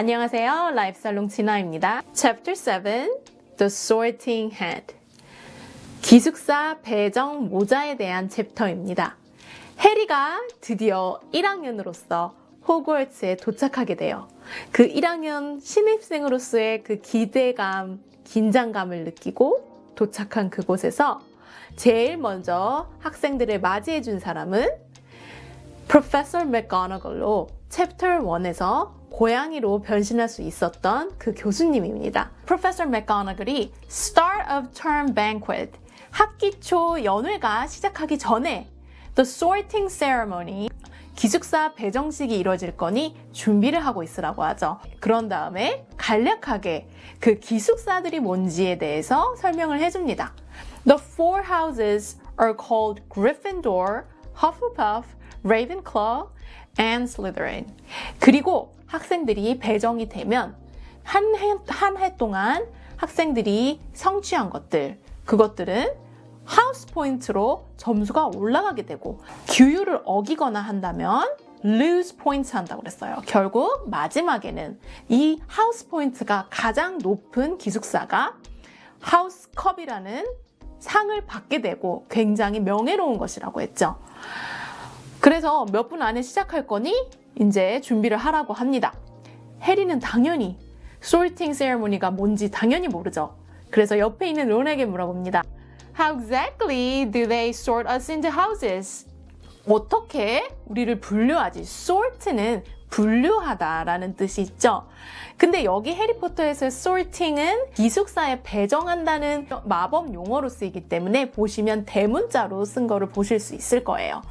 안녕하세요. 라이프살롱 진아입니다. Chapter 7 The Sorting Hat 기숙사 배정 모자에 대한 챕터입니다. 해리가 드디어 1학년으로서 호그와트에 도착하게 돼요. 그 1학년 신입생으로서의 그 기대감, 긴장감을 느끼고 도착한 그곳에서 제일 먼저 학생들을 맞이해 준 사람은 Professor McGonagall로 Chapter 1에서 고양이로 변신할 수 있었던 그 교수님입니다. Professor McGonagall이 Start of Term Banquet 학기 초 연회가 시작하기 전에 The Sorting Ceremony 기숙사 배정식이 이루어질 거니 준비를 하고 있으라고 하죠. 그런 다음에 간략하게 그 기숙사들이 뭔지에 대해서 설명을 해줍니다. The four houses are called Gryffindor, Hufflepuff, Ravenclaw, and Slytherin. 그리고 학생들이 배정이 되면 한 해, 한해 동안 학생들이 성취한 것들, 그것들은 하우스 포인트로 점수가 올라가게 되고 규율을 어기거나 한다면 lose points 한다고 그랬어요. 결국 마지막에는 이 하우스 포인트가 가장 높은 기숙사가 하우스 컵이라는 상을 받게 되고 굉장히 명예로운 것이라고 했죠. 그래서 몇 분 안에 시작할 거니 이제 준비를 하라고 합니다. 해리는 당연히 sorting ceremony가 뭔지 당연히 모르죠. 그래서 옆에 있는 론에게 물어봅니다. How exactly do they sort us into houses? 어떻게 우리를 분류하지? sort는 분류하다라는 뜻이 있죠. 근데 여기 해리포터에서의 sorting은 기숙사에 배정한다는 마법 용어로 쓰이기 때문에 보시면 대문자로 쓴 거를 보실 수 있을 거예요.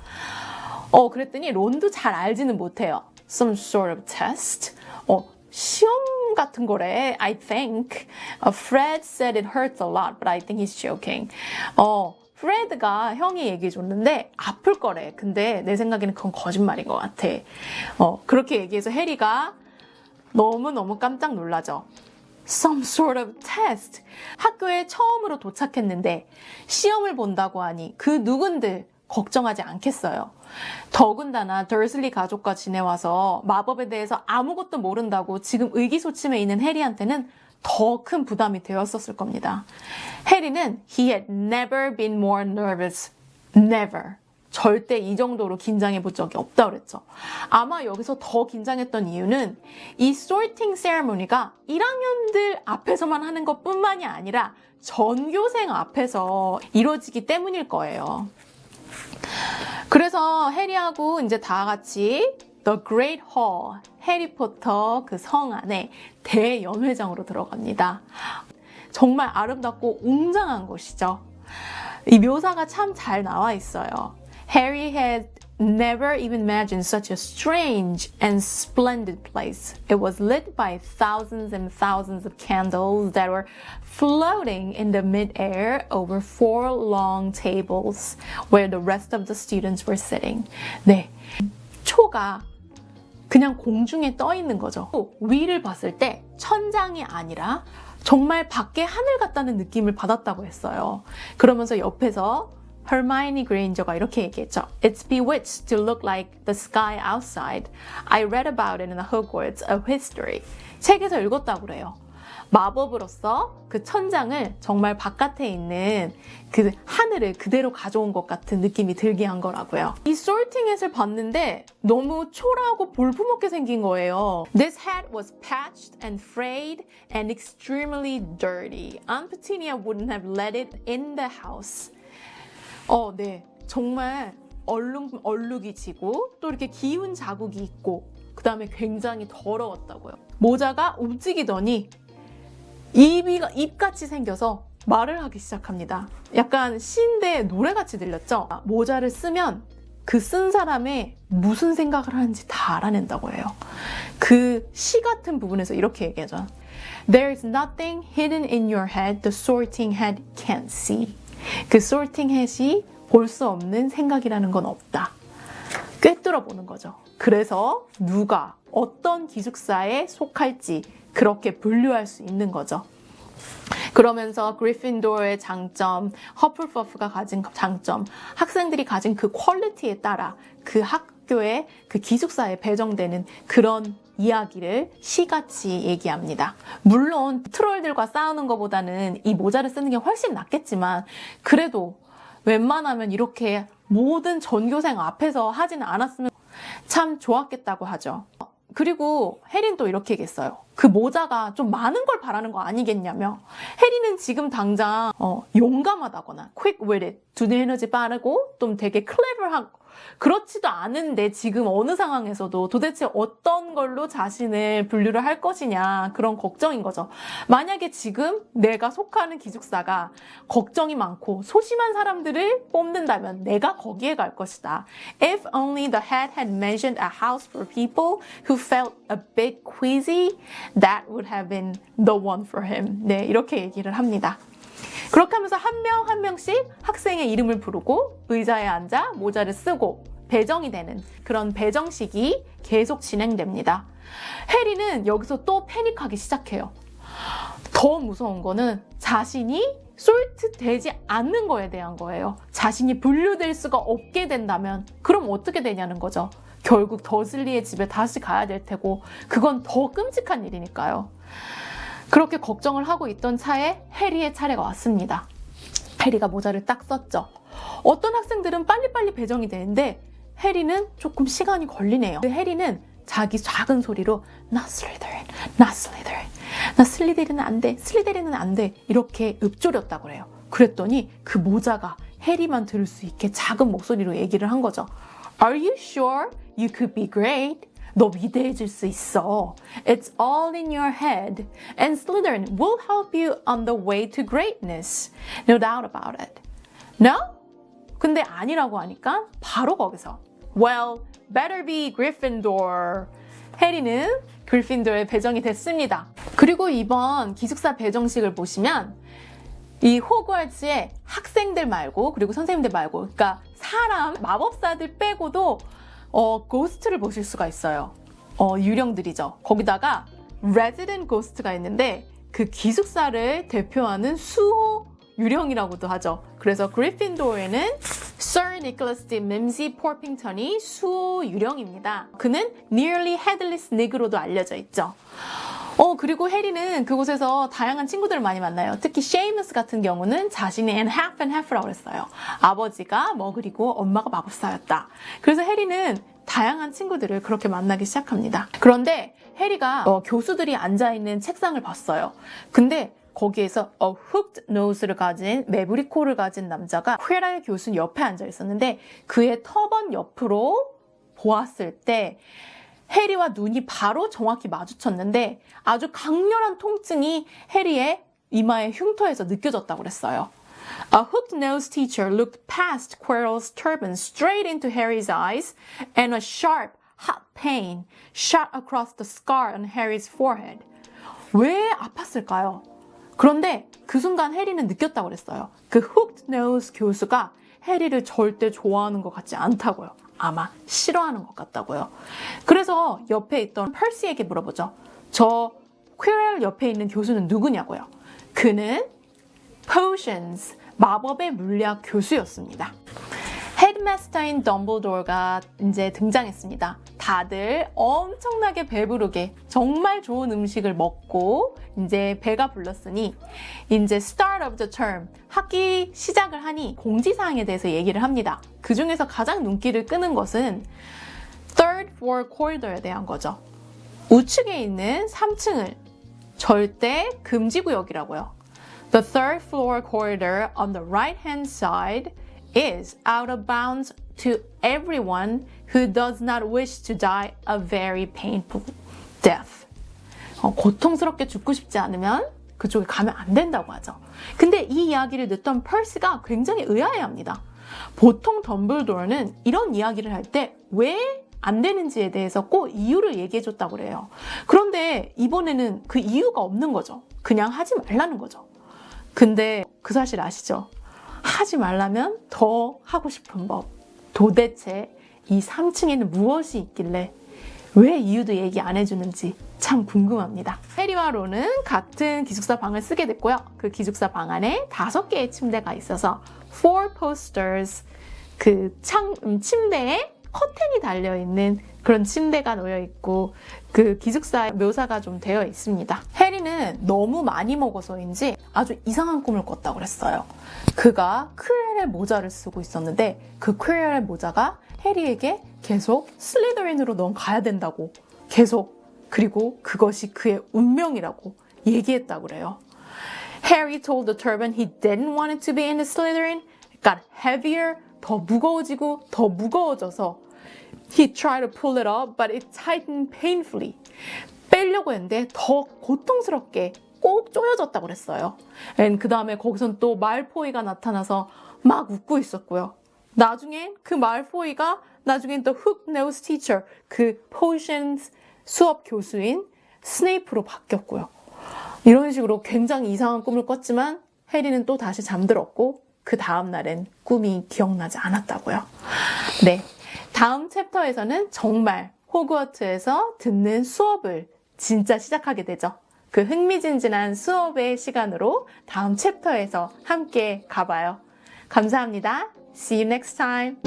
어, 그랬더니 론도 잘 알지는 못해요. Some sort of test? 어, 시험 같은 거래. I think. Uh, Fred said it hurts a lot, but I think he's joking. 어, 프레드가 형이 얘기해 줬는데 아플 거래. 근데 내 생각에는 그건 거짓말인 것 같아. 어, 그렇게 얘기해서 해리가 너무너무 깜짝 놀라죠. Some sort of test. 학교에 처음으로 도착했는데 시험을 본다고 하니 그 누군들 걱정하지 않겠어요. 더군다나 더슬리 가족과 지내와서 마법에 대해서 아무것도 모른다고 지금 의기소침해 있는 해리한테는 더 큰 부담이 되었었을 겁니다. 해리는 he had never been more nervous. never. 절대 이 정도로 긴장해 본 적이 없다 그랬죠. 아마 여기서 더 긴장했던 이유는 이 sorting ceremony가 1학년들 앞에서만 하는 것 뿐만이 아니라 전교생 앞에서 이루어지기 때문일 거예요. 그래서 해리하고 이제 다 같이 The Great Hall, 해리포터 그 성 안에 대연회장으로 들어갑니다. 정말 아름답고 웅장한 곳이죠. 이 묘사가 참 잘 나와 있어요. Harry had never even imagined such a strange and splendid place. It was lit by thousands and thousands of candles that were floating in the midair over four long tables where the rest of the students were sitting. 네. 초가 그냥 공중에 떠 있는 거죠. 위를 봤을 때 천장이 아니라 정말 밖에 하늘 같다는 느낌을 받았다고 했어요. 그러면서 옆에서 Hermione Granger가 이렇게 얘기했죠. It's bewitched to look like the sky outside. I read about it in the Hogwarts of History. 책에서 읽었다고 그래요. 마법으로서 그 천장을 정말 바깥에 있는 그 하늘을 그대로 가져온 것 같은 느낌이 들게 한 거라고요. 이 hat을 봤는데 너무 초라하고 볼품없게 생긴 거예요. This hat was patched and frayed and extremely dirty. Aunt Petunia wouldn't have let it in the house. 어, 네. 정말 얼룩, 얼룩이 지고 또 이렇게 기운 자국이 있고 그 다음에 굉장히 더러웠다고요. 모자가 움직이더니 입이, 입같이 생겨서 말을 하기 시작합니다. 약간 시인데 노래같이 들렸죠? 모자를 쓰면 그 쓴 사람의 무슨 생각을 하는지 다 알아낸다고 해요. 그 시 같은 부분에서 이렇게 얘기하죠. There is nothing hidden in your head the sorting hat can't see. 그 sorting hat이 볼 수 없는 생각이라는 건 없다. 꿰뚫어 보는 거죠. 그래서 누가 어떤 기숙사에 속할지 그렇게 분류할 수 있는 거죠. 그러면서 그리핀도어의 장점, 허플퍼프가 가진 장점, 학생들이 가진 그 퀄리티에 따라 그 학 교의 그 기숙사에 배정되는 그런 이야기를 시같이 얘기합니다. 물론 트롤들과 싸우는 것보다는 이 모자를 쓰는 게 훨씬 낫겠지만 그래도 웬만하면 이렇게 모든 전교생 앞에서 하지는 않았으면 참 좋았겠다고 하죠. 그리고 해린 또 이렇게 얘기했어요. 그 모자가 좀 많은 걸 바라는 거 아니겠냐며. 해리는 지금 당장 어, 용감하다거나 quick witted, 두뇌 에너지 빠르고 좀 되게 clever하고 그렇지도 않은데 지금 어느 상황에서도 도대체 어떤 걸로 자신을 분류를 할 것이냐 그런 걱정인 거죠. 만약에 지금 내가 속하는 기숙사가 걱정이 많고 소심한 사람들을 뽑는다면 내가 거기에 갈 것이다. If only the head had mentioned a house for people who felt a bit queasy, that would have been the one for him. 네, 이렇게 얘기를 합니다. 그렇게 하면서 한 명 한 명씩 학생의 이름을 부르고 의자에 앉아 모자를 쓰고 배정이 되는 그런 배정식이 계속 진행됩니다. 해리는 여기서 또 패닉하기 시작해요. 더 무서운 거는 자신이 솔트 되지 않는 거에 대한 거예요. 자신이 분류될 수가 없게 된다면 그럼 어떻게 되냐는 거죠. 결국 더슬리의 집에 다시 가야 될 테고 그건 더 끔찍한 일이니까요. 그렇게 걱정을 하고 있던 차에 해리의 차례가 왔습니다. 해리가 모자를 딱 썼죠. 어떤 학생들은 빨리빨리 배정이 되는데 해리는 조금 시간이 걸리네요. 해리는 자기 작은 소리로 나 슬리더린, 나 슬리더린, 나 슬리더린은 안 돼, 슬리더린은 안 돼 이렇게 읊조렸다고 그래요. 그랬더니 그 모자가 해리만 들을 수 있게 작은 목소리로 얘기를 한 거죠. Are you sure you could be great? 너 위대해질 수 있어. It's all in your head. And Slytherin will help you on the way to greatness. No doubt about it. No? 근데 아니라고 하니까 바로 거기서 Well, better be Gryffindor. 해리는 그리핀도에 배정이 됐습니다. 그리고 이번 기숙사 배정식을 보시면 이 호그와트의 학생들 말고 그리고 선생님들 말고 그러니까 사람 마법사들 빼고도 어, 고스트를 보실 수가 있어요. 어, 유령들이죠. 거기다가 레지던트 고스트가 있는데 그 기숙사를 대표하는 수호 유령이라고도 하죠. 그래서 그리핀도어에는 Sir Nicholas D. Mimsy Porpington이 수호 유령입니다. 그는 Nearly Headless Nick로도 알려져 있죠. 어, 그리고 해리는 그곳에서 다양한 친구들을 많이 만나요. 특히 쉐이머스 같은 경우는 자신의 and half and half라고 했어요. 아버지가 머글이고 엄마가 마법사였다. 그래서 해리는 다양한 친구들을 그렇게 만나기 시작합니다. 그런데 해리가 어, 교수들이 앉아있는 책상을 봤어요. 근데 거기에서 a hooked nose를 가진 매부리 코를 가진 남자가 퀘랄 교수 옆에 앉아 있었는데 그의 터번 옆으로 보았을 때 해리와 눈이 바로 정확히 마주쳤는데 아주 강렬한 통증이 해리의 이마의 흉터에서 느껴졌다고 그랬어요. A hooked-nosed teacher looked past Quirrell's turban straight into Harry's eyes, and a sharp, hot pain shot across the scar on Harry's forehead. 왜 아팠을까요? 그런데 그 순간 해리는 느꼈다고 그랬어요. 그 hooked-nosed 교수가 해리를 절대 좋아하는 것 같지 않다고요. 아마 싫어하는 것 같다고요. 그래서 옆에 있던 펄시에게 물어보죠. 저 퀴렐 옆에 있는 교수는 누구냐고요. 그는 potions, 마법의 물리학 교수였습니다. 헤드마스터인 덤블도어가 이제 등장했습니다. 다들 엄청나게 배부르게 정말 좋은 음식을 먹고 이제 배가 불렀으니 이제 start of the term 학기 시작을 하니 공지사항에 대해서 얘기를 합니다. 그 중에서 가장 눈길을 끄는 것은 third floor corridor에 대한 거죠. 우측에 있는 3층을 절대 금지 구역이라고요. The third floor corridor on the right hand side is out of bounds to everyone who does not wish to die a very painful death. 어, 고통스럽게 죽고 싶지 않으면 그쪽에 가면 안 된다고 하죠. 근데 이 이야기를 듣던 펄스가 굉장히 의아해합니다. 보통 덤블도어는 이런 이야기를 할 때왜 안 되는지에 대해서 꼭 이유를 얘기해 줬다고 그래요. 그런데 이번에는 그 이유가 없는 거죠. 그냥 하지 말라는 거죠. 근데 그 사실 아시죠? 하지 말라면 더 하고 싶은 법. 도대체 이 3층에는 무엇이 있길래 왜 이유도 얘기 안 해주는지 참 궁금합니다. 해리와 론은 같은 기숙사 방을 쓰게 됐고요. 그 기숙사 방 안에 다섯 개의 침대가 있어서 four posters 그 창, 음, 침대에 커튼이 달려 있는 그런 침대가 놓여 있고 그 기숙사 묘사가 좀 되어 있습니다. 해리는 너무 많이 먹어서인지 아주 이상한 꿈을 꿨다고 그랬어요. 그가 크리엘의 모자를 쓰고 있었는데 그 크리엘의 모자가 해리에게 계속 슬리더린으로 넌 가야 된다고 계속 그리고 그것이 그의 운명이라고 얘기했다고 그래요. Harry told the turban he didn't want it to be in the Slytherin. Got heavier, 더 무거워지고 더 무거워져서 he tried to pull it up, but it tightened painfully. 빼려고 했는데 더 고통스럽게 꼭 조여졌다고 그랬어요. 그 다음에 거기선 또 말포이가 나타나서 막 웃고 있었고요. 나중엔 그 말포이가 나중엔 또 hook nose teacher 그 potions 수업 교수인 스네이프로 바뀌었고요. 이런 식으로 굉장히 이상한 꿈을 꿨지만 해리는 또 다시 잠들었고 그 다음 날엔 꿈이 기억나지 않았다고요. 네. 다음 챕터에서는 정말 호그와트에서 듣는 수업을 진짜 시작하게 되죠. 그 흥미진진한 수업의 시간으로 다음 챕터에서 함께 가봐요. 감사합니다. See you next time.